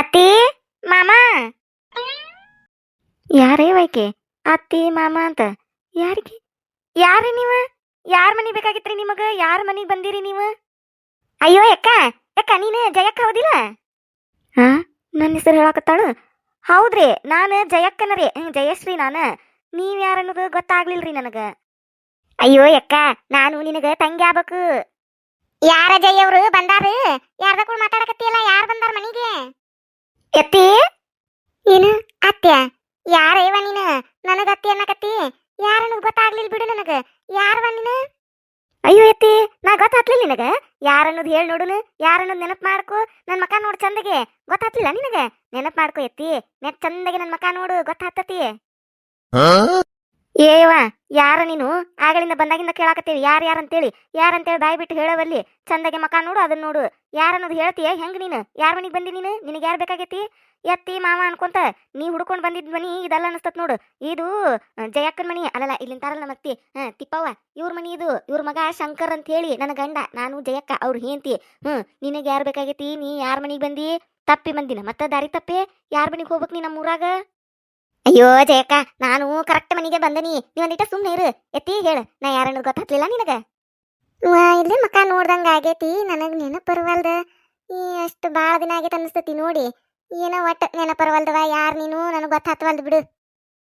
ಅತ್ತಿ, ಮಾಮ? ಯಾರೇ ವೈಕೆ, ಅತ್ತಿ, ಮಾಮ ಅಂತ. ಯಾರಿಗೆ? ಯಾರು ನೀವ? ಯಾರ ಮನಿ ಬೇಕಾಗಿತ್ರಿ ನಿಮಗೆ? ಯಾರ ಮನಿಗ್ ಬಂದಿರಿ ನೀವು? ಅಯ್ಯೋ ಅಕ್ಕ ಅಕ್ಕ ನೀನು ಜಯಕ್ಕ ಹೌದಿಲ್ಲ? ಹಾ ನನ್ನ ಹೆಸರು ಹೇಳಕತ್ತಾಳು. ಹೌದ್ರಿ, ನಾನು ಜಯಕ್ಕನರಿ ರೀ ಜಯಶ್ರೀ ನಾನು. ನೀವ್ ಯಾರನ್ನೋದು ಗೊತ್ತಾಗ್ಲಿಲ್ರಿ ನನಗೆ. ಅಯ್ಯೋ ಅಕ್ಕ ನಾನು ನಿನಗ ತಂಗಿ ಆಗ್ಬೇಕು. ಯಾರ ಜಯ ಅವರು ಬಂದಾರು? ಯಾರ್ದ ಕೂಡ ಮಾತಾಡಕತ್ತಿಯಲ್ಲ? ಯಾರು ಬಂದಾರ ಮನಿಗೆ? ಎತ್ತಿ? ಏನು? ಅತ್ಯ ಯಾರೇವ ನೀನು? ನನಗ ಅತ್ತಿ ಅನ್ನಕತ್ತಿ? ಯಾರನ್ನು ಗೊತ್ತಾಗ್ಲಿಲ್ಲ ಬಿಡು ನನಗ. ಯಾರವ ನೀನು? ಅಯ್ಯೋ ಎತ್ತಿ, ನಾ ಗೊತ್ತಾತ್ಲಿಲ್ಲ ನಿನಗ. ಯಾರನ್ನೋದು ಹೇಳಿ ನೋಡುನು, ಯಾರನ್ನೋದು ನೆನಪು ಮಾಡ್ಕೊ ನನ್ನ ಮಕ ನೋಡು ಚಂದಗೆ. ಗೊತ್ತಾಗ್ಲಿಲ್ಲ ನಿನಗ? ನೆನಪು ಮಾಡ್ಕೊ ಎತ್ತಿ. ನೆಟ್ ಚಂದಗೆ ನನ್ನ ಮಕ ನೋಡು, ಗೊತ್ತಾಗ್ತತಿ. ಏವ ಯಾರ ನೀನು? ಆಗಳಿಂದ ಬಂದಾಗಿಂದ ಕೇಳಾಕತ್ತೀವಿ. ಯಾರು ಯಾರ ಅಂತೇಳಿ? ಬಾಯಿ ಬಿಟ್ಟು ಹೇಳವಲ್ಲಿ? ಚಂದಗೆ ಮಕ ನೋಡು ಅದನ್ನ ನೋಡು. ಯಾರನ್ನೋದು ಹೇಳ್ತೀಯ? ಹೆಂಗ್ ನೀನು? ಯಾರ ಮನಿಗೆ ಬಂದಿ ನೀನು? ನಿನಗೆ ಯಾರು ಬೇಕಾಗೈತಿ? ಎತ್ತಿ ಮಾವ ಅನ್ಕೊಂತ ನೀ ಹುಡ್ಕೊಂಡು ಬಂದಿದ್ ಮನಿ ಇದೆಲ್ಲ ಅನಸ್ತತ್ ನೋಡು. ಇದು ಜಯಕ್ಕನ ಮನಿ. ಅಲ್ಲಲ್ಲ ಇಲ್ಲಿಂತಾರಲ್ಲ ತಾರಲ್ಲ ನಮ್ಮತ್ತಿ ಹಾ, ತಿಪ್ಪವ್ವ, ಇವ್ರ ಮನಿ ಇದು. ಇವ್ರ ಮಗ ಶಂಕರ್ ಅಂತ ಹೇಳಿ ನನ್ನ ಗಂಡ, ನಾನು ಜಯಕ್ಕ, ಅವ್ರ ಹೇಂತಿ ಹ್ಮ್, ನಿನಗೆ ಯಾರು ಬೇಕಾಗೈತಿ? ನೀ ಯಾರ ಮನಿಗೆ ಬಂದಿ? ತಪ್ಪಿ ಬಂದಿನ. ಮತ್ತ ದಾರಿ ತಪ್ಪಿ? ಯಾರ ಮನಿಗೆ ಹೋಗ್ಬೇಕು ನೀ ನಮ್ಮೂರಾಗ? ಅಯ್ಯೋ ಜಯಕ್ಕ ನಾನು ಕರೆಕ್ಟ್ ಮನಿಗೆ ಬಂದನಿ. ನೀ ಒಂದಿಟ ಸುಮ್ಮನೆ ಇರು. ಎತ್ತಿ ಹೇಳು. ನಾ ಯಾರನ್ನು ಗೊತ್ತಾಗ್ಲಿಲ್ಲ ನಿನಗ? ಇಲ್ಲಿ ಮಕ್ಕ ನೋಡ್ದಂಗ ಆಗೇತಿ. ನನಗ್ ನೆನಪರ್ವಲ್ದ. ಈ ಅಷ್ಟು ಭಾಳ ದಿನ ಆಗೈತೆ ಅನಿಸ್ತತಿ ನೋಡಿ. ಏನೋ ಒಟ್ಟ ನೆನಪರ್ವಲ್ದವ. ಯಾರು ನೀನು? ನನಗೆ ಗೊತ್ತಾತ್ವಲ್ದು ಬಿಡು.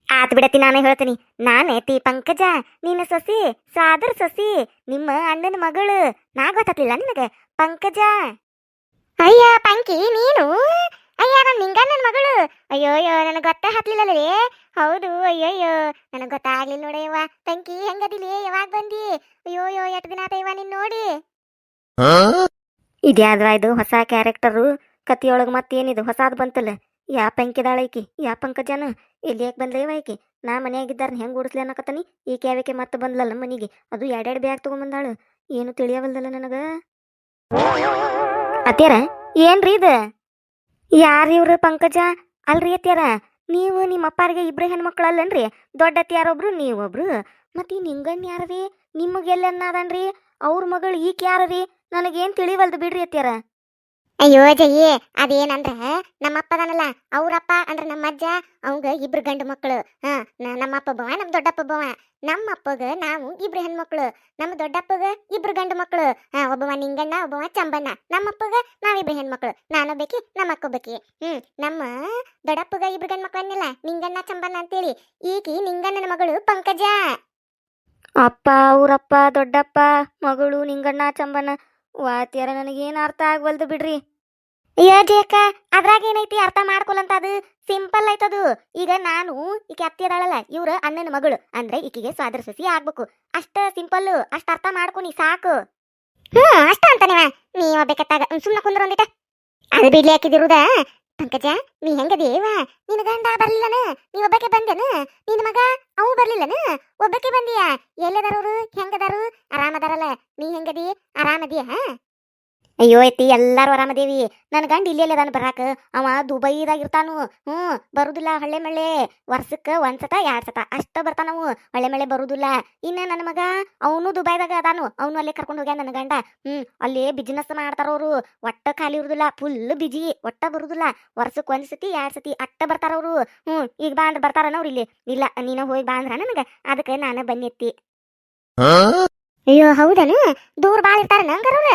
ಆತ್ ಬಿಡತಿ ನಾನು ಹೇಳ್ತೀನಿ. ನಾನೇ ತಿ ಪಂಕಜ ನಿನ್ನ ಸೊಸಿ ಸಾದರ್ ಸೊಸಿ ನಿಮ್ಮ ಅಣ್ಣನ ಮಗಳು. ನಾ ಗೊತ್ತಾಗ್ಲಿಲ್ಲ ನಿನಗೆ? ಪಂಕಜ. ಅಯ್ಯ ಪಂಕಿ ನೀನು? ಅಯ್ಯ ನನ್ನ ನಿಂಗಣ್ಣನ ಮಗಳು. ಅಯ್ಯೋಯ್ಯೋ ಅಯ್ಯೋ ನನಗೆ ಗೊತ್ತೇ ರೀ ಹೌದು ಅಯ್ಯಯ್ಯೋ. ನನಗೆ ಗೊತ್ತಾಗ್ಲಿಲ್ಲ ನೋಡಯ್ಯವ ತಂಕಿ ಹೆಂಗದಿಲಿ? ಯಾವಾಗ ಬಂದಿ? ಅಯ್ಯೋಯ್ಯೋ ಅಯ್ಯೋ ಎಷ್ಟು ದಿನ ಆತಯ್ಯವ್ವ ನಿನ್ ನೋಡಿ? ಇದ್ಯಾವ್ದ್ವಾ ಇದು ಹೊಸ ಕ್ಯಾರೆಕ್ಟರು? ಕತಿಯೊಳಗೆ ಮತ್ತೇನಿದು? ಹೊಸಾದ್ ಬಂತಲ್ಲ. ಯಾ ಪಂಕಿದಾಳ ಐಕಿ ಯಾ ಪಂಕಜನ? ಇಲ್ಲಿ ಯಾಕೆ ಬಂದ್ಲೇವ ಐಕಿ ನಾ ಮನೆಯಾಗಿದ್ದಾರ ಹೆಂಗ್ ಓಡಿಸ್ಲಿ ಅನ್ನಕತ್ತನಿ? ಈ ಕ್ಯಾವಿಕೆ ಮತ್ತೆ ಬಂದ್ಲಲ್ಲ ಮನಿಗೆ? ಅದು ಎರಡೆರಡು ಬ್ಯಾಗ್ ತಗೊಂಬಂದಾಳು. ಏನು ತಿಳಿಯವಲ್ದಲ್ಲ ನನಗ? ಅತ್ಯಾರ ಏನ್ರಿ ಇದು? ಯಾರು ಇವ್ರು ಪಂಕಜ? ಅಲ್ರಿ ಅತ್ಯಾರ ನೀವು ನಿಮ್ಮ ಅಪ್ಪಾರಿಗೆ ಇಬ್ರು ಹೆಣ್ಮಕ್ಳಲ್ಲನ್ರಿ ದೊಡ್ಡ ಅತ್ಯಾರೊಬ್ರು ನೀವೊಬ್ರು. ಮತ್ತೆ ಈ ನಿಂಗಣ್ಣ ನಿಮಗೆಲ್ಲ ನಿಮಗೆಲ್ಲನ್ನದನ್ರಿ? ಅವ್ರ ಮಗಳು ಈಕೆ ಯಾರರಿ? ನನಗೇನ್ ತಿಳಿವಲ್ದು ಬಿಡ್ರಿ ಅತ್ಯಾರ ಅಯ್ಯೋ ಜಯ್ಯೇ ಅದೇನಂದ್ರ, ನಮ್ಮಪ್ಪದನಲ್ಲ, ಅವ್ರಪ್ಪ ಅಂದ್ರ ನಮ್ಮ ಅಜ್ಜ ಅವಂಗ ಇಬ್ರು ಗಂಡು ಮಕ್ಕಳು ಹಾ ನಮ್ಮಪ್ಪ ಬವ ನಮ್ಮ ದೊಡ್ಡಪ್ಪ ಬವ. ನಮ್ಮಪ್ಪಗ ನಾವು ಇಬ್ರು ಹೆಣ್ಮಕ್ಳು. ನಮ್ಮ ದೊಡ್ಡಪ್ಪಗ ಇಬ್ರು ಗಂಡು ಮಕ್ಕಳು ಹಾ, ಒಬ್ಬವ ನಿಂಗಣ್ಣ, ಒಬ್ಬವ ಚಂಬಣ್ಣ. ನಮ್ಮಪ್ಪಗ ನಾವಿಬ್ರು ಹೆಣ್ಮಕ್ಳು. ಬೇಕಿ ನಮ್ಮ ಬೇಕಿ ಹ್ಮ್, ನಮ್ಮ ದೊಡ್ಡಪ್ಪಗ ಇಬ್ರು ಗಂಡು ಮಕ್ಕಳು ಅನ್ನಿಲ್ಲ. ನಿಂಗಣ್ಣ, ಚಂಬಣ್ಣ ಅಂತೇಳಿ. ಈಕಿ ನಿಂಗಣ್ಣನ ಮಗಳು ಪಂಕಜ. ಅಪ್ಪ ಅವರಪ್ಪ ದೊಡ್ಡಪ್ಪ, ಮಗಳು ನಿಂಗಣ್ಣ, ಚಂಬಣ್ಣ. ವಾತ್ಯಾರ ನನಗೇನು ಅರ್ಥ ಆಗ್ವಲ್ದು ಬಿಡ್ರಿ. ಜೇಕ ಅದ್ರಾಗ ಏನೈತಿ ಅರ್ಥ ಮಾಡ್ಕೊಲಂತ ಅದು ಸಿಂಪಲ್ ಐತದು ಈಗ ನಾನು ಈಕೆ ಅತ್ತಿ ಅದಾಳಲ್ಲ ಇವ್ರ ಅಣ್ಣನ ಮಗಳು. ಅಂದ್ರೆ ಈಕಿಗೆ ಸ್ವಾದರ ಸಸಿ ಆಗ್ಬೇಕು. ಅಷ್ಟ ಸಿಂಪಲ್ ಅಷ್ಟ ಅರ್ಥ ಮಾಡ್ಕೊನಿ ಸಾಕು. ಹ್ಮ್, ಅಷ್ಟ ಅಂತಾನೆ ನೀ ಒಬ್ಬಕತ್ತಾಗ ಸುಮ್ಮನೆ ಕುಂದ್ರ ಒಂದಿಟ ಅದು ಬಿಡ್ಲಿ ಹಾಕಿದಿರುದ ಪಂಕಜ, ನೀ ಹೆಂಗದೇವ ನಿನ್ನ ಗಂಡ ಬರ್ಲಿಲ್ಲನ? ನೀ ಒಬ್ಬಕ್ಕೆ ಬಂದೆನ? ನಿನ್ನ ಮಗ, ಅವು ಬರ್ಲಿಲ್ಲನ? ಒಬ್ಬಕ್ಕೆ ಬಂದಿಯಾ? ಎಲ್ಲದಾರವ್ರು ಹೆಂಗದಾರು? ಆರಾಮದಾರಲ್ಲ? ನೀ ಹೆಂಗದಿ? ಆರಾಮದಿಯ? ಅಯ್ಯೋ ಐತಿ ಎಲ್ಲಾರು ಆರಾಮದೇವಿ ನನ್ನ ಗಂಡ ಇಲ್ಲೇ ಅದಾನ ಬರಾಕ. ಅವ ದುಬೈದಾಗ ಇರ್ತಾನು ಹ್ಞೂ ಬರುದಿಲ್ಲ ಹಳ್ಳೆ ವರ್ಷಕ್ಕ ವರ್ಷಕ್ಕೆ ಒಂದ್ಸತ ಎರಡ್ ಸತ. ಅಷ್ಟ ಬರ್ತಾನವು ಹಳ್ಳೆ ಮಳೆ ಬರುದಿಲ್ಲ. ಇನ್ನ ನನ್ನ ಮಗ ಅವನು ದುಬೈದಾಗ ಅದಾನು. ಅವನು ಅಲ್ಲೇ ಕರ್ಕೊಂಡು ಹೋಗ್ಯಾನ ನನ್ನ ಗಂಡ. ಹ್ಮ್ ಅಲ್ಲೇ ಬಿಸ್ನೆಸ್ ಮಾಡ್ತಾರವ್ರು ಒಟ್ಟ ಖಾಲಿ ಇರುದಿಲ್ಲ ಫುಲ್ ಬಿಜಿ ಒಟ್ಟ ಬರುದಿಲ್ಲ. ವರ್ಷಕ್ಕೆ ಒಂದ್ ಸತಿ ಎರಡ್ ಸತಿ ಅಟ್ಟ ಬರ್ತಾರವ್ರು ಹ್ಮ್ ಈಗ ಬಾ ಅಂದ್ರೆ ಬರ್ತಾರನ ಅವ್ರು ಇಲ್ಲಿ. ಇಲ್ಲ ನೀನ ಹೋಗಿ ಬಾ ಅಂದ್ರ ನನಗ. ಅದಕ್ಕೆ ನಾನು ಬನ್ನೆತ್ತಿ ಅಯ್ಯೋ ಹೌದನು? ದೂರ ಬಾಳ ಇರ್ತಾರ ನಂಗರವ್ರ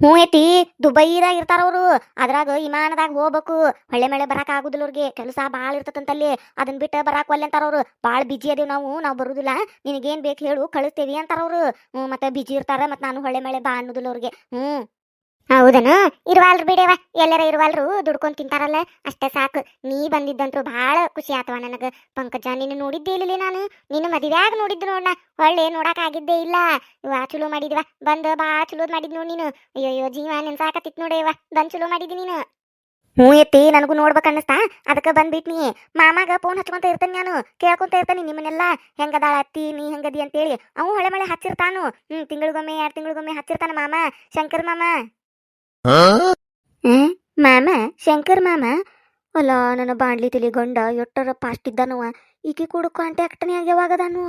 ಹ್ಞೂ ಐತಿ ದುಬೈದಾಗ ಇರ್ತಾರವ್ರು ಅದ್ರಾಗ ವಿಮಾನದಾಗ ಹೋಗ್ಬೇಕು. ಹೊಳ್ಳೆ ಮಳೆ ಬರಾಕ ಆಗುದಿಲ್ಲ ಅವ್ರಿಗೆ. ಕೆಲಸ ಭಾಳ ಇರ್ತದಂತಲ್ಲಿ ಅದನ್ನ ಬಿಟ್ಟು ಬರಾಕ್ ಒಲ್ಲೆ ಅಂತಾರವ್ರು ಭಾಳ ಬಿಜಿ ಅದೇವ್ ನಾವು. ನಾವು ಬರುದಿಲ್ಲ. ನಿನಗೇನ್ ಬೇಕು ಹೇಳು, ಕಳಿಸ್ತೇವಿ ಅಂತಾರವ್ರು ಹ್ಞೂ ಮತ್ತೆ ಬಿಜಿ ಇರ್ತಾರ ಮತ್ತೆ ನಾನು ಹೊಳ್ಳೆ ಮಳೆ ಬಾ ಅನ್ನೋದಿಲ್ಲ ಅವ್ರಿಗೆ. ಹ್ಞೂ ಹೌದನ? ಇರುವಲ್ರು ಬಿಡೇವ. ಎಲ್ಲರ ಇರುವಲ್ರು ದುಡ್ಕೊಂಡ್ ತಿಂತಾರಲ್ಲ. ಅಷ್ಟೇ ಸಾಕು. ನೀ ಬಂದಿದ್ದಂತೂ ಭಾಳ ಖುಷಿ ಆತವ ನನಗ. ಪಂಕಜ ನೀನು ನೋಡಿದ್ದೇ ಇಲ್ಲ ನಾನು. ನಿನ್ನ ಮದುವೆಯಾಗ ನೋಡಿದ್ದು ನೋಡ ಹೊಳ್ಳೆ ಆಗಿದ್ದೇ ಇಲ್ಲ. ವಾ ಚಲೋ ಮಾಡಿದ್ವ. ಬಂದ ಬಾ ಚಲೋ ಮಾಡಿದ್ ನೀನು. ಅಯ್ಯೋ ಜೀವ ನೆನ್ಸಾಕತ್ತಿತ್ ನೋಡೇವ ಬಂದ್ ಚಲೋ ಮಾಡಿದಿ ನೀನು. ಹ್ಞೂ ಎತ್ತಿ, ನನಗೂ ನೋಡ್ಬೇಕು ಅನ್ನಿಸ್ತಾ? ಅದಕ್ಕೆ ಬಂದ್ಬಿಟ್ನಿ ಮಾಮಾಗ ಫೋನ್ ಹಚ್ಕೊಂತ ಇರ್ತಾನೆ ನಾನು ಕೇಳ್ಕೊಂತ ಇರ್ತಾನೆ ನಿಮ್ಮನ್ನೆಲ್ಲ. ಹೆಂಗದಾಳ ಅತ್ತಿ, ನೀ ಹೆಂಗದಿ ಅಂತೇಳಿ. ಅವು ಹೊಳೆ ಮಳೆ ಹಚ್ಚಿರ್ತಾನು. ಹ್ಮ್, ತಿಂಗಳಿಗೊಮ್ಮೆ, ಎರಡು ತಿಂಗಳಿಗೊಮ್ಮೆ ಹಚ್ಚಿರ್ತಾನ ಮಾಮ. ಶಂಕರ್ ಮಾಮ. ಹ್ಮ್? ಶಂಕರ್ ಮ್ಯಾಮ ಅಲ್ಲ, ನನ್ನ ಬಾಂಡ್ಲಿ ತಿಳಿ ಗಂಡ ಎಟ್ಟರ ಪಾಸ್ಟ್ ಇದ್ದಾನವ ಈಕಿ ಕೂಡ ಕಾಂಟ್ಯಾಕ್ಟ್ನೇ ಆಗ್ಯಾವಾಗದಾನು.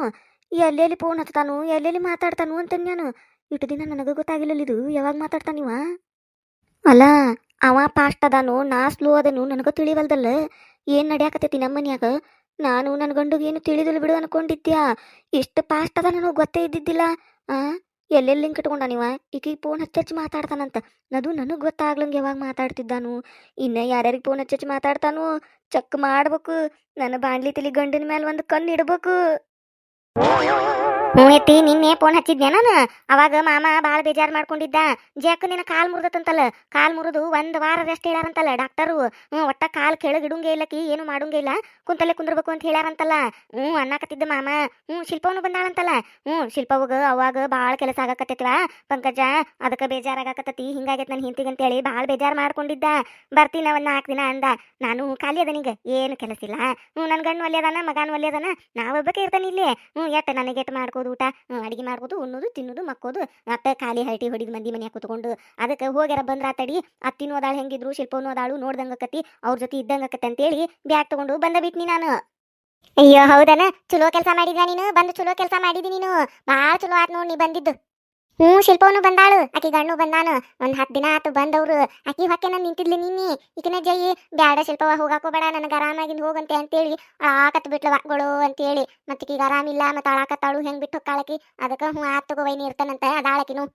ಎಲ್ಲೆಲ್ಲಿ ಫೋನ್ ಹತ್ತಾನು ಎಲ್ಲೆಲ್ಲಿ ಮಾತಾಡ್ತಾನು ಅಂತ ನಾನು ಇಟ್ಟು ದಿನ ನನಗೆ ಗೊತ್ತಾಗಿಲ್ಲ ಇದು. ಯಾವಾಗ ಮಾತಾಡ್ತಾನಿವ ಅಲ್ಲ, ಅವ ಪಾಸ್ಟ್ ಅದಾನು, ನಾ ಸ್ಲೋ ಅದನು ನನಗೆ ತಿಳಿವಲ್ದಲ್ಲ. ಏನ್ ನಡ್ಯಾಕತೈತಿ ನಮ್ಮ ಮನ್ಯಾಗ? ನಾನು ನನ್ನ ಗಂಡುಗೆ ಏನು ತಿಳಿದಿಲ್ಲ ಬಿಡು ಅನ್ಕೊಂಡಿದ್ಯಾ? ಎಷ್ಟು ಪಾಸ್ಟ್ ಅದ ನನಗೆ ಗೊತ್ತೇ ಇದ್ದಿದ್ದಿಲ್ಲ. ಆ? ಎಲ್ಲೆಲ್ಲಿ ಲಿಂಕ್ ಇಟ್ಕೊಂಡ ನೀವ ಈಕಿ ಫೋನ್ ಹಚ್ಚಿ ಮಾತಾಡ್ತಾನಂತ. ಅದು ನನಗೆ ಗೊತ್ತಾಗ್ಲಂಗೆ ಯಾವಾಗ ಮಾತಾಡ್ತಿದ್ದಾನು? ಇನ್ನ ಯಾರ್ಯಾರಿಗೆ ಫೋನ್ ಹಚ್ಚಿ ಮಾತಾಡ್ತಾನು? ಚೆಕ್ ಮಾಡ್ಬೇಕು. ನನ್ನ ಬಾಂಡ್ಲಿ ತಲಿ ಗಂಡಿನ ಮೇಲೆ ಒಂದು ಕಣ್ಣು ಇಡ್ಬೇಕು. ಹ್ಞೂ ಎತ್ತಿ, ನಿನ್ನೆ ಫೋನ್ ಹಚ್ಚಿದ್ದೆ ನಾನು? ಅವಾಗ ಮಾಮ ಭಾಳ ಬೇಜಾರು ಮಾಡ್ಕೊಂಡಿದ್ದ. ಜಾಕ್ ನಿನ್ನ ಕಾಲ್ ಮುರಿದತ್ತಂತಲ್ಲ ಕಾಲ್ ಮುರಿದು ಒಂದು ವಾರ ರೆಸ್ಟ್ ಹೇಳಾರಂತಲ್ಲ ಡಾಕ್ಟರು ಹ್ಞೂ, ಒಟ್ಟ ಕಾಲ್ ಕೆಳಗೆ ಇಲ್ಲ ಇಲ್ಲಕಿ ಏನು ಮಾಡುಂಗೆ ಇಲ್ಲ. ಕುಂತಲ್ಲೇ ಕುಂದಿರ್ಬೇಕು ಅಂತ ಹೇಳಾರಂತಲ್ಲ ಹ್ಞೂ, ಅನ್ನಕತ್ತಿದ್ದ ಮಾಮ. ಹ್ಞೂ, ಶಿಲ್ಪವನು ಬಂದಾಳಂತಲ್ಲ. ಹ್ಞೂ, ಶಿಲ್ಪವಾಗ ಅವಾಗ ಭಾಳ ಕೆಲಸ ಆಗಕತ್ತೈತಿವ? ಪಂಕಜ, ಅದಕ್ಕೆ ಬೇಜಾರಾಗಕತ್ತತಿ ಹಿಂಗಾಗೈತೆ ನನ್ನ ಹಿಂತಿಗೆ ಅಂತೇಳಿ ಭಾಳ ಬೇಜಾರು ಮಾಡ್ಕೊಂಡಿದ್ದ. ಬರ್ತೀನಿ ಒಂದು ನಾಲ್ಕು ದಿನ ಅಂದ. ನಾನು ಖಾಲಿ ಅದನೀಗ ಏನು ಕೆಲಸ ಇಲ್ಲ. ಹ್ಞೂ ನನ್ನ ಗಂಡು ಅದಾನ, ಮಗನ ಒಲ್ಲೆ ಅದಾನ. ನಾವೊಬ್ಬಕ್ಕೆ ಇರ್ತಾನೆ ಇಲ್ಲಿ. ಹ್ಞೂ ಎಟ್ಟ ನನಗೆ ಎಟ್ಟು ಮಾಡ್ಕೋದು ಊಟ ಅಡುಗೆ ಮಾಡ್ಬೋದು, ಉಣ್ಣೋದು, ತಿನ್ನೋದು, ಮಕ್ಕೋದು ಮತ್ತೆ ಖಾಲಿ ಹರಟಿ ಹೊಡಿದ ಮಂದಿ ಮನ್ಯಾಗ ಕುತ್ಕೊಂಡು. ಅದಕ್ಕೆ ಹೋಗ್ಯಾರ ಬಂದ್ರ ತಡಿ ಅತ್ತಿನೂ ಅದಾಳು, ಹೆಂಗಿದ್ರು, ಶಿಲ್ಪನೂ ಅದಾಳು ನೋಡ್ದಂಗಕತಿ ಅವ್ರ ಜೊತೆ ಅಂತ ಅಂತೇಳಿ ಬ್ಯಾಗ್ ತಗೊಂಡು ಬಂದ ಬಿಟ್ನಿ ನಾನು. ಅಯ್ಯೋ, ಹೌದನ? ಚಲೋ ಕೆಲಸ ಮಾಡಿದ್ವ ನೀನು? ಬಂದು ಚಲೋ ಕೆಲಸ ಮಾಡಿದಿ ನೀನು? ಭಾಳ ಚಲೋ ಆತ್ ನೋಡಿ ನೀ ಬಂದಿದ್ದು. ಹ್ಞೂ, ಶಿಲ್ಪವನು ಬಂದಾಳು. ಆಕಿ ಗಣ್ಣು ಬಂದಾನು. ಒಂದ್ ಹತ್ತು ದಿನ ಆತು ಬಂದವ್ರು. ಆಕಿ ಹೊಕ್ಕೆ ನಾನು ನಿಂತಿದ್ಲಿ ನಿನ್ನಿ ಈಕಿನ ಜೈ, ಬ್ಯಾಡ ಶಿಲ್ಪವ ಹೋಗಾಕೋಬೇಡ ನನಗೆ ಆರಾಮಾಗಿಂದ ಹೋಗಂತೆ ಅಂತೇಳಿ ಆಕತ್ ಬಿಟ್ಲವ. ಗೊಳು ಅಂತೇಳಿ. ಮತ್ತೆ ಈಗ ಆರಾಮಿಲ್ಲ, ಮತ್ತೆ ಅಳಾಕತ್ತಾಳು ಹೆಂಗ್ ಬಿಟ್ಟು ಹೊಕ್ಕಾಳಕಿ ಅದಕ್ಕೆ ಹ್ಞೂ, ಆತ್ ತಗೋ ಇರ್ತಾನಂತ. ಅದಾಳಕಿನು.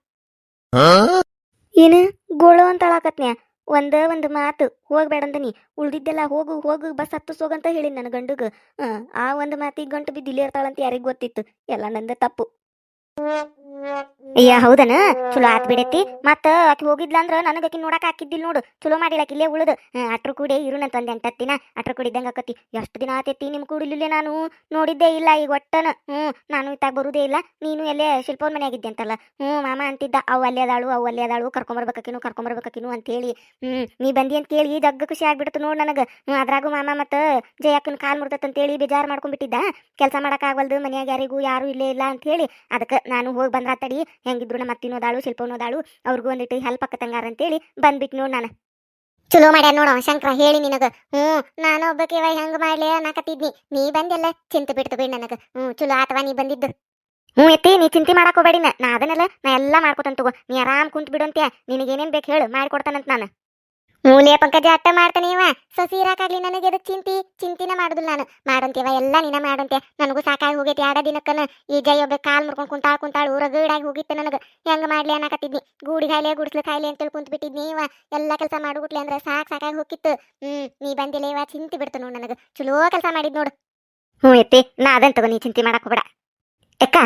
ಏನು? ಗೋಳು ಅಂತ ಅಳಾಕತ್ನ್ಯಾ ಒಂದ, ಒಂದು ಮಾತು. ಹೋಗ್ಬೇಡಂದನಿ. ಉಳ್ದಿದ್ದೆಲ್ಲ ಹೋಗು ಹೋಗು. ಬಸ್ ಹತ್ತು ಸೋಗಂತ ಹೇಳಿ ನನ್ನ ಗಂಡುಗ. ಆ ಒಂದು ಮಾತಿಗೆ ಗಂಟು ಬಿದ್ದು ಇಲ್ಲೇ ಇರ್ತಾಳಂತ ಯಾರಿಗ್ ಗೊತ್ತಿತ್ತು? ಎಲ್ಲ ನಂದ ತಪ್ಪು. ಅಯ್ಯ ಹೌದನ? ಚಲೋ ಆತ್ ಬಿಡೈತಿ. ಮತ್ತ ಆಕಿ ಹೋಗಿದ್ಲ ಅಂದ್ರ ನನಗ ಆಕಿ ನೋಡಕ್ ಹಾಕಿದ್ದಿಲ್ ನೋಡು. ಚಲೋ ಮಾಡಿಲ್ಲ ಇಲ್ಲೇ ಉಳ್ದು. ಅಟ್ರ ಕೂಡಿ ಇರುನಂತ ಒಂದ್ ಎಂಟತ್ತಿನ. ಅಟ್ರ ಕೂಡಿ ಇದ್ದಂಗ ಆಕತಿ. ಎಷ್ಟು ದಿನ ಆತೈತಿ ನಿಮ್ ಕೂಡಿಲಿಲ್ಲ ನಾನು? ನೋಡಿದ್ದೇ ಇಲ್ಲ ಈಗ ಒಟ್ಟನ. ಹ್ಮ್, ನಾನು ಇತ್ತಾಗ ಬರುದೇ ಇಲ್ಲ. ನೀನು ಎಲ್ಲೇ ಶಿಲ್ಪವನ್ ಮನೆ ಆಗಿದ್ದೆ ಅಂತಲ್ಲ. ಹ್ಮ್, ಮಾಮ ಅಂತಿದ್ದ, ಅವು ಅಲ್ಲೇ ಅದಾಳು, ಅವು ಅಲ್ಲೇ ಅದಾಳು ಕರ್ಕೊಂಬರ್ಬೇಕಾಕಿನು ಅಂತ ಹೇಳಿ ಹ್ಮ್, ನೀ ಬಂದಿ ಅಂತ ಕೇಳಿ ಜಗ್ಗ ಖುಷಿ ಆಗ್ಬಿಡ್ತು ನೋಡ್ ನನಗ. ಹ್ಮ್, ಅದ್ರಾಗೂ ಮಾಮ ಮತ್ತ ಜಯಕ್ಕನ ಕಾಲ್ ಮುರ್ತತ್ ಅಂತ ಹೇಳಿ ಬೇಜಾರ್ ಮಾಡ್ಕೊಂಡ್ಬಿಟ್ಟಿದ್ದ ಕೆಲಸ ಆಗ್ವಲ್ದು, ಮನ್ಯಾಗ ಯಾರಿಗೂ ಯಾರು ಇಲ್ಲೇ ಇಲ್ಲ ಅಂತ ಹೇಳಿ ಅದಕ್ಕೆ ನಾನು ಹೋಗಿ ಬಂದ್ರ ತಡಿ ಹೆಂಗಿದ್ರು ನಮ್ಮ ಅತ್ತಿನೋದಾಳು ಶಿಲ್ಪನೋದಾಳು ಅವ್ರಿಗೂ ಒಂದಿಟ್ಟು ಹೆಲ್ಪ್ ಆಕತ್ತಂಗಾರ ಅಂತೇಳಿ ಬಂದ್ಬಿಟ್ಟು ನೋಡ್ ನಾನು. ಚಲೋ ಮಾಡ್ಯಾರ ನೋಡ ಶಂಕರ, ಹೇಳಿ ನಿನಗ. ಹ್ಞೂ, ನಾನು ಒಬ್ಬಕ್ಕೆ ಇವ ಹೆಂಗ್ ಮಾಡ್ಲಿ ಅನ್ನಕತ್ತಿದ್ನಿ. ನೀ ಬಂದೆಲ್ಲ ಚಿಂತೆ ಬಿಡ್ತು ಬಿಡ್ ನನಗ. ಹ್ಞೂ, ಚಲೋ ಆತವ ನೀ ಬಂದಿದ್ದು. ಹ್ಞೂ ಎತ್ತಿ ನೀ ಚಿಂತೆ ಮಾಡಕ್ ನಾ ಅದನ್ನೆಲ್ಲ, ನಾ ಎಲ್ಲ ಮಾಡ್ಕೊತಂತ ತಗೋ. ನೀ ಆರಾಮ್ ಕುಂತ್ ಬಿಡು ಅಂತ್ಯ. ನಿನಗೇನೇನ್ ಬೇಕು ಹೇಳು ಮಾಡ್ಕೊಡ್ತಾನಂತ ನಾನು. ಮೂಲೆ ಪಂಕಜ ಅಟ್ಟ ಮಾಡ್ತಾನೆ ಇವ. ಸಸಿ ಇರಾಕಾಗ್ಲಿ ನನಗೆ ಅದು ಚಿಂತಿ, ಚಿಂತಿನ ಮಾಡುದಿಲ್ಲ ನಾನು. ಮಾಡಂತೀವ ಎಲ್ಲ ನಿನ ಮಾಡಂತೆ ನನಗೂ ಸಾಕಾಗಿ ಹೋಗೈತಿ ಆಡ ದಿನಕ್ಕನ ಈ ಜೈ ಒಬ್ಬ ಕಾಲ್ ಮುರ್ಕೊಂಡ್ ಕುಂತಾಳ ಕುಂತಾಳ ಊರ ಗೀಡಾಗಿ ಹೋಗಿತ್ತು ನನಗೆ. ಹೆಂಗ್ ಮಾಡ್ಲಿ ಅನ್ನಕತ್ತಿದ್ನಿ. ಗೂಡಿ ಖಾಯಿಲೆ ಗುಡಿಸ್ಲು ಖಾಯಿಲೆ ಅಂತೇಳಿ ಕುಂತ ಬಿಟ್ಟಿದ್ನಿ ಇವ. ಎಲ್ಲ ಕೆಲಸ ಮಾಡ್ಬಿಟ್ಲಿ ಅಂದ್ರೆ ಸಾಕ್ ಸಾಕಾಗಿ ಹೋಗಿತ್ತು. ಹ್ಮ್, ನೀ ಬಂದಿಲ್ಲ ಇವ. ಚಿಂತಿ ಬಿಡ್ತು ನೋಡು ನನಗೆ. ಚಲೋ ಕೆಲಸ ಮಾಡಿದ್ ನೋಡು. ಹ್ಞೂ ಎತ್ತಿ ನಾ ಅದನ್ ತಗೋ, ನೀ ಚಿಂತೆ ಮಾಡಕ್ ಹೋಗ್ಬೇಡ. ಅಕ್ಕ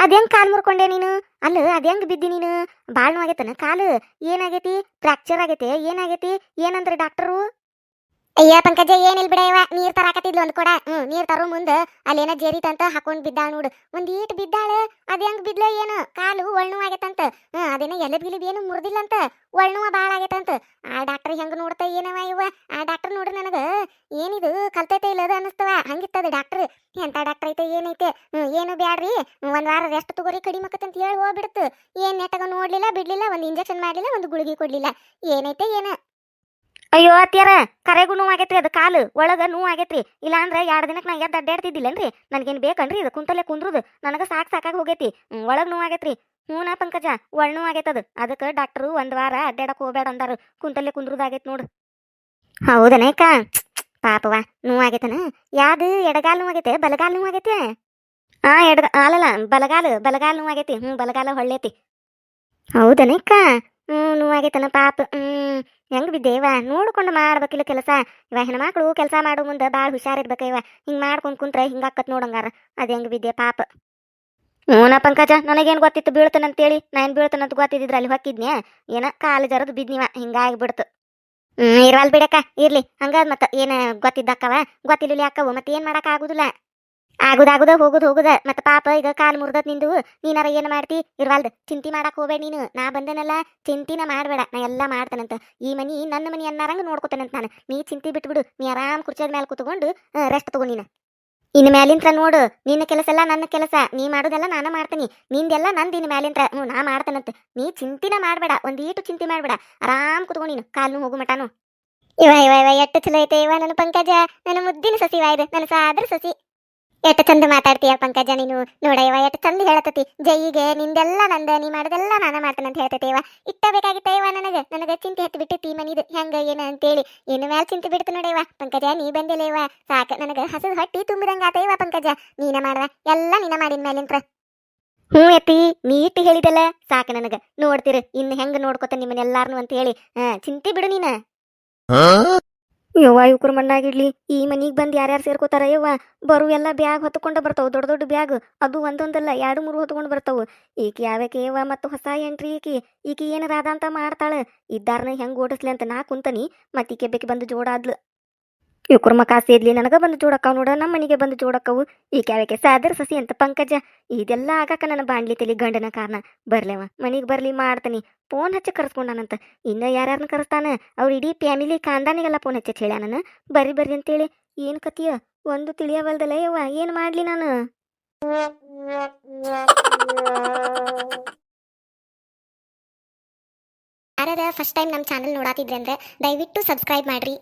ಅದೇಂಗ್ ಕಾಲ್ ಮುರ್ಕೊಂಡೆ ನೀನು? ಅಲ್ಲ ಅದೇಂಗ್ ಬಿದ್ದಿ ನೀನು? ಬಾಳ್ ನೋವಾಗೈತನ ಕಾಲು? ಏನಾಗೈತಿ? ಫ್ರಾಕ್ಚರ್ ಆಗೈತೆ? ಏನಾಗೈತಿ? ಏನಂದ್ರೆ ಡಾಕ್ಟರು? ಅಯ್ಯ ಪಂಕಜ ಏನಿಲ್ಲ ಬಿಡ ನೀರ್ ತರಾಕತ್ತಿದ್ಲು ಒಂದ್ ಕೂಡ. ಹ್ಮ್, ನೀರ್ ತರೋ ಮುಂದ ಅಲ್ಲೇನ ಜೇರಿತಂತ ಹಾಕೊಂಡ್ ಬಿದ್ದಾಳ ನೋಡು. ಒಂದ್ ಈಟ್ ಬಿದ್ದಾಳ, ಅದ್ ಹೆಂಗ್ ಬಿದ್ಲ ಏನು? ಕಾಲು ಒಳ್ಳು ಆಗೈತಂತ. ಹ್ಮ್, ಅದೇನ ಎಲದ್ ಗಿಲದ್ ಏನು ಮುರ್ದಿಲ್ಲ ಅಂತ ಒಳ್ಳುವ ಬಾಳ ಆಗೈತಂತ. ಆ ಡಾಕ್ಟರ್ ಹೆಂಗ್ ನೋಡ್ತ ಏನವ ಇವ? ಆ ಡಾಕ್ಟರ್ ನೋಡ್ರಿ ನನಗ. ಏನಿದು? ಕಲ್ತೈತೆ ಇಲ್ಲದ ಅನಸ್ತವ ಹಂಗಿತ್ತದ ಡಾಕ್ಟರ್? ಎಂತ ಡಾಕ್ಟರ್ ಐತೆ, ಏನೈತೆ? ಹ್ಮ್, ಏನು ಬ್ಯಾಡ್ರಿ. ಒಂದ್ ವಾರ ರೆಸ್ಟ್ ತಗೋರಿ ಕಡಿಮೆ ಅಂತ ಹೇಳಿ ಹೋಗ್ಬಿಡ್ತು. ಏನ್ ನೆಟ್ಟಗ ನೋಡ್ಲಿಲ್ಲ, ಬಿಡ್ಲಿಲ್ಲ, ಒಂದ್ ಇಂಜೆಕ್ಷನ್ ಮಾಡ್ಲಿಲ್ಲ, ಒಂದ್ ಗುಳಿಗೆ ಕೊಡ್ಲಿಲ್ಲ. ಏನೈತೆ, ಏನ? ಅಯ್ಯೋ ಅತ್ಯಾರ ಕರೆಗೂ ನೋವು ಆಗೈತ್ರಿ ಅದು, ಕಾಲು ಒಳಗೆ ನೋವು ಆಗೈತ್ರಿ ಇಲ್ಲ ಅಂದ್ರೆ ಎರಡು ದಿನಕ್ಕೆ ನಾ ಎದ್ದು ಅಡ್ಡಾಡ್ತಿದ್ದಿಲ್ಲನ್ರಿ? ನನಗೇನು ಬೇಕನ್ರಿ? ಇದು ಕುಂತಲ್ಲೇ ಕುಂದ್ರದು, ನನಗೆ ಸಾಕು ಸಾಕಾಗಿ ಹೋಗೈತಿ. ಒಳಗೆ ನೋವು ಆಗೈತ್ರಿ ಹ್ಞೂನಾ ಪಂಕಜ, ಒಳ ನೋವು ಆಗೈತದು ಅದಕ್ಕೆ ಡಾಕ್ಟ್ರು ಒಂದು ವಾರ ಅಡ್ಡಾಡಕ್ಕೆ ಹೋಗ್ಬೇಡ ಅಂದಾರು. ಕುಂತಲ್ಲೇ ಕುಂದ್ರದಾಗೈತೆ ನೋಡು. ಹೌದನೇಕ ಪಾಪವಾ ನೋವು ಆಗೈತನ ಯಾವ್ದು ಎಡಗಾಲು ನೋವು ಆಗೈತೆ ಬಲಗಾಲ್ ನೋವು ಆಗೈತೆ ಆ ಎಡಗ ಅಲ್ಲಲ್ಲ, ಬಲಗಾಲು, ಬಲಗಾಲ್ ನೋವು ಆಗೈತಿ ಹ್ಞೂ ಬಲಗಾಲ ಹೊಳ್ಳೈತಿ. ಹೌದನೇಕ ಹ್ಞೂ ನೋವಾಗೈತನ ಪಾಪ. ಹ್ಮ್, ಹೆಂಗ್ ಬಿದ್ದೇವ ನೋಡ್ಕೊಂಡು ಮಾಡ್ಬೇಕಿಲ್ಲ ಕೆಲಸ. ಇವ ಹೆಣ್ಮಕ್ಳು ಕೆಲಸ ಮಾಡೋ ಮುಂದೆ ಭಾಳ ಹುಷಾರಿರ್ಬೇಕು ಇವ. ಹಿಂಗ್ ಮಾಡ್ಕೊಂಡ್ ಕುಂತ್ರೆ ಹಿಂಗಾಕತ್ ನೋಡಂಗಾರ. ಅದ್ ಹೆಂಗ್ ಬಿದ್ದೆ ಪಾಪ. ಹ್ಞೂನ ಪಂಕಜ, ನನಗೇನು ಗೊತ್ತಿತ್ತು ಬೀಳ್ತಾನಂತೇಳಿ? ನಾನು ಬೀಳ್ತಾನಂತ ಗೊತ್ತಿದ್ರೆ ಅಲ್ಲಿ ಹೊಕ್ಕಿದ್ನೆ ಏನ ಕಾಲು ಜರದು ಬಿದ್ನಿವ ಹಿಂಗಾಗಿ ಬಿಡ್ತು ಹ್ಮ್, ಇರ್ವಲ್ ಬಿಡಕ್ಕ, ಇರ್ಲಿ. ಹಂಗಾದ್ ಮತ್ತ ಏನ ಗೊತ್ತಿದ್ದಕ್ಕವ? ಗೊತ್ತಿಲ್ಲ ಅಕ್ಕವು ಮತ್ತೆ ಏನು ಮಾಡಕ್ ಆಗುದಿಲ್ಲ. ಆಗುದಾಗುದ ಹೋಗುದು ಹೋಗುದ. ಮತ್ತ ಪಾಪ ಈಗ ಕಾಲ್ ಮುರ್ದತ್ ನಿಂದು. ನೀನಾರ ಏನ್ ಮಾಡ್ತಿ? ಇರ್ವಾಲ್ದ. ಚಿಂತಿ ಮಾಡಕ್ ಹೋಗ್ಬೇಡ ನೀನು. ನಾ ಬಂದನಲ್ಲ. ಚಿಂತಿನ ಮಾಡ್ಬೇಡ. ನಾ ಎಲ್ಲ ಮಾಡ್ತಾನಂತ. ಈ ಮನಿ ನನ್ನ ಮನಿ ಅನ್ನಾರಂಗ ನೋಡ್ಕೊತಾನಂತ ನಾನು. ನೀ ಚಿಂತಿ ಬಿಟ್ಬಿಡು. ನೀ ಆರಾಮ್ ಕುರ್ಚಿಯ ಮೇಲೆ ಕುತ್ಕೊಂಡು ರೆಸ್ಟ್ ತಗೋ ನೀನು. ಇನ್ನು ಮ್ಯಾಲಿಂತ್ರ ನೋಡು. ನಿನ್ನ ಕೆಲಸ ಎಲ್ಲ ನನ್ನ ಕೆಲಸ. ನೀ ಮಾಡೋದೆಲ್ಲ ನಾನು ಮಾಡ್ತೀನಿ. ನಿಂದೆಲ್ಲ ನಂದು ಇನ್ನು ಮ್ಯಾಲಿಂತ್ರ. ಹ್ಞೂ, ನಾ ಮಾಡ್ತಾನಂತ. ನೀ ಚಿಂತಿನ ಮಾಡಬೇಡ. ಒಂದೇಟು ಚಿಂತೆ ಮಾಡ್ಬೇಡ. ಆರಾಮ್ ಕುತ್ಕೊ ನೀನು. ಕಾಲು ಹೋಗು ಮಟಾನು. ಇವ ಇವ ಇವ ಎಟ್ಟು ಚಲೋ ಐತೆ ಇವ. ನನ್ನ ಪಂಕಜ. ನನ್ನ ಮುದ್ದಿನ ಸಸಿ ಇವ ನನ್ನ ಸಾದ್ರ ಸಸಿ. ಎಷ್ಟ್ ಚಂದ ಮಾತಾಡ್ತೀಯ ಪಂಕಜ ನೀನು? ನೋಡಯ್ಯವ ಎಷ್ಟ್ ಚಂದ ಹೇಳತತಿ. ಜೈಗೆ ನಿಂದೆಲ್ಲ ನಂದ, ನೀ ಮಾಡೋದೆಲ್ಲ ನಾನು ಮಾಡ್ತೇನೆ ಅಂತ ಹೇಳ್ತೈತೆವ ಇಟ್ಟ ಬೇಕಾಗಿತ್ತಯ್ಯವ ನನಗೆ? ನನಗೆ ಚಿಂತೆ ಹತ್ತು ಬಿಟ್ಟೈತಿ ಮನಿದು. ಹೆಂಗ, ಏನ ಅಂತೇಳಿ. ಏನು ಮ್ಯಾಲ ಚಿಂತೆ ಬಿಡ್ತು ನೋಡಯ್ಯವ ಪಂಕಜ, ನೀ ಬಂದಿಲ್ಲಯ್ಯವ ಸಾಕ, ನನಗೆ ಹಸದ ಹೊಟ್ಟಿ ತುಂಬಿದಂಗ ಆತಯ್ಯವ ಪಂಕಜ. ನೀನ ಮಾಡವ. ಎಲ್ಲ ನೀನ ಮಾಡಿನ ಮೇಲಿಂತ್ರ ಹ್ಞೂ ಎತ್ತಿ ಇಟ್ಟು ಹೇಳಿದಲ್ಲ ಸಾಕು ನನಗೆ. ನೋಡ್ತೀರ, ಇನ್ನು ಹೆಂಗೆ ನೋಡ್ಕೊತ ನಿಮ್ಮನ್ನೆಲ್ಲಾರನು ಅಂತ ಹೇಳಿ. ಚಿಂತೆ ಬಿಡು ನೀನ. ಯವ್ವ ಇವ್ರ ಮಣ್ಣಾಗಿಡ್ಲಿ ಈ ಮನಿಗೆ ಬಂದು ಯಾರ್ಯಾರು ಸೇರ್ಕೋತಾರ ಯವ್ವ? ಬರು ಎಲ್ಲ ಬ್ಯಾಗ್ ಹೊತ್ಕೊಂಡು ಬರ್ತಾವೆ ದೊಡ್ಡ ದೊಡ್ಡ ಬ್ಯಾಗ್. ಅದು ಒಂದೊಂದಲ್ಲ, ಎರಡು ಮೂರು ಹೊತ್ಕೊಂಡು ಬರ್ತಾವು. ಈಕೆ ಯಾವ್ಯಾಕೆ ಯವ್ವ ಮತ್ತು ಹೊಸ ಎಂಟ್ರಿ ಈಕಿ? ಈಕಿ ಏನಾರ ಅಂತ ಮಾಡ್ತಾಳೆ. ಇದ್ದಾರನ ಹೆಂಗೆ ಓಡಿಸ್ಲಿ ಅಂತ ನಾ ಕುಂತನಿ ಮತ್ತೆ ಈಕೆ ಬೇಕಿ ಬಂದು ಜೋಡಾದ್ಲು ಇವ್ರ ಕಾಸು ಇದ್ಲಿ, ನನಗೆ ಬಂದು ಜೋಡಕ್ಕವು ನೋಡ ನಮ್ಮ ಮನೆಗೆ ಬಂದು ಜೋಡಕ್ಕವು. ಈ ಕ್ಯಾವಕ್ಕೆ ಸಾದರ ಸಸಿ ಅಂತ ಪಂಕಜ. ಇದೆಲ್ಲ ಆಗಾಕ ನನ್ನ ಬಾಂಡ್ಲಿ ತಲಿ ಗಂಡನ ಕಾರಣ. ಬರ್ಲೇವ, ಮನಿಗೆ ಬರ್ಲಿ ಮಾಡ್ತಾನೆ. ಫೋನ್ ಹಚ್ಚಿ ಕರ್ಸ್ಕೊಂಡಾನಂತ. ಇನ್ನ ಯಾರ್ಯಾರನ್ನ ಕರೆಸ್ತಾನೆ? ಅವ್ರ ಇಡೀ ಫ್ಯಾಮಿಲಿ ಖಾನ್ದಾನಿಗೆಲ್ಲ ಫೋನ್ ಹಚ್ಚಿ ಹೇಳ ನಾನು. ಬರ್ರಿ ಬರ್ರಿ ಅಂತೇಳಿ. ಏನು ಕತಿಯ? ಒಂದು ತಿಳಿಯವಲ್ದಲ್ಲ ಯವ್ವ, ಏನು ಮಾಡ್ಲಿ ನಾನು? ಯಾರದ ಫಸ್ಟ್ ಟೈಮ್ ನಮ್ಮ ಚಾನಲ್ ನೋಡಾತಿದ್ರೆ ಅಂದ್ರೆ ದಯವಿಟ್ಟು ಸಬ್ಸ್ಕ್ರೈಬ್ ಮಾಡ್ರಿ.